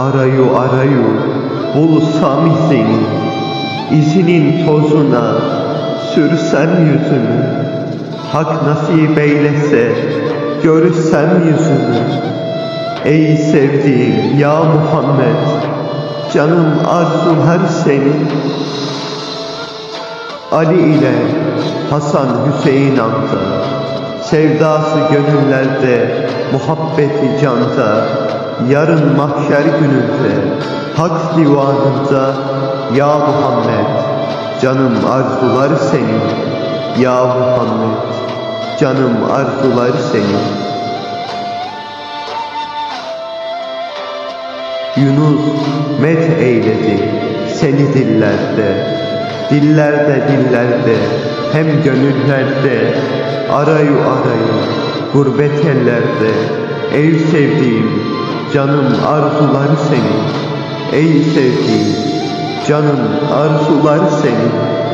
Arayu arayu bulsam izini İzinin tozuna sürsem yüzünü Hak nasip eylese görürsem yüzünü Ey sevdiğim ya Muhammed Canım arzular seni Ali ile Hasan Hüseyin amca Sevdası gönüllerde Muhabbeti canda Yarın mahşer gününde Hak divanında Ya Muhammed Canım arzular seni Ya Muhammed Canım arzular seni Yunus met eyledi seni dillerde Dillerde dillerde hem gönüllerde Arayu arayu gurbet ellerde. Ey sevdiğim canım arzular seni Ey sevdiğim canım arzular seni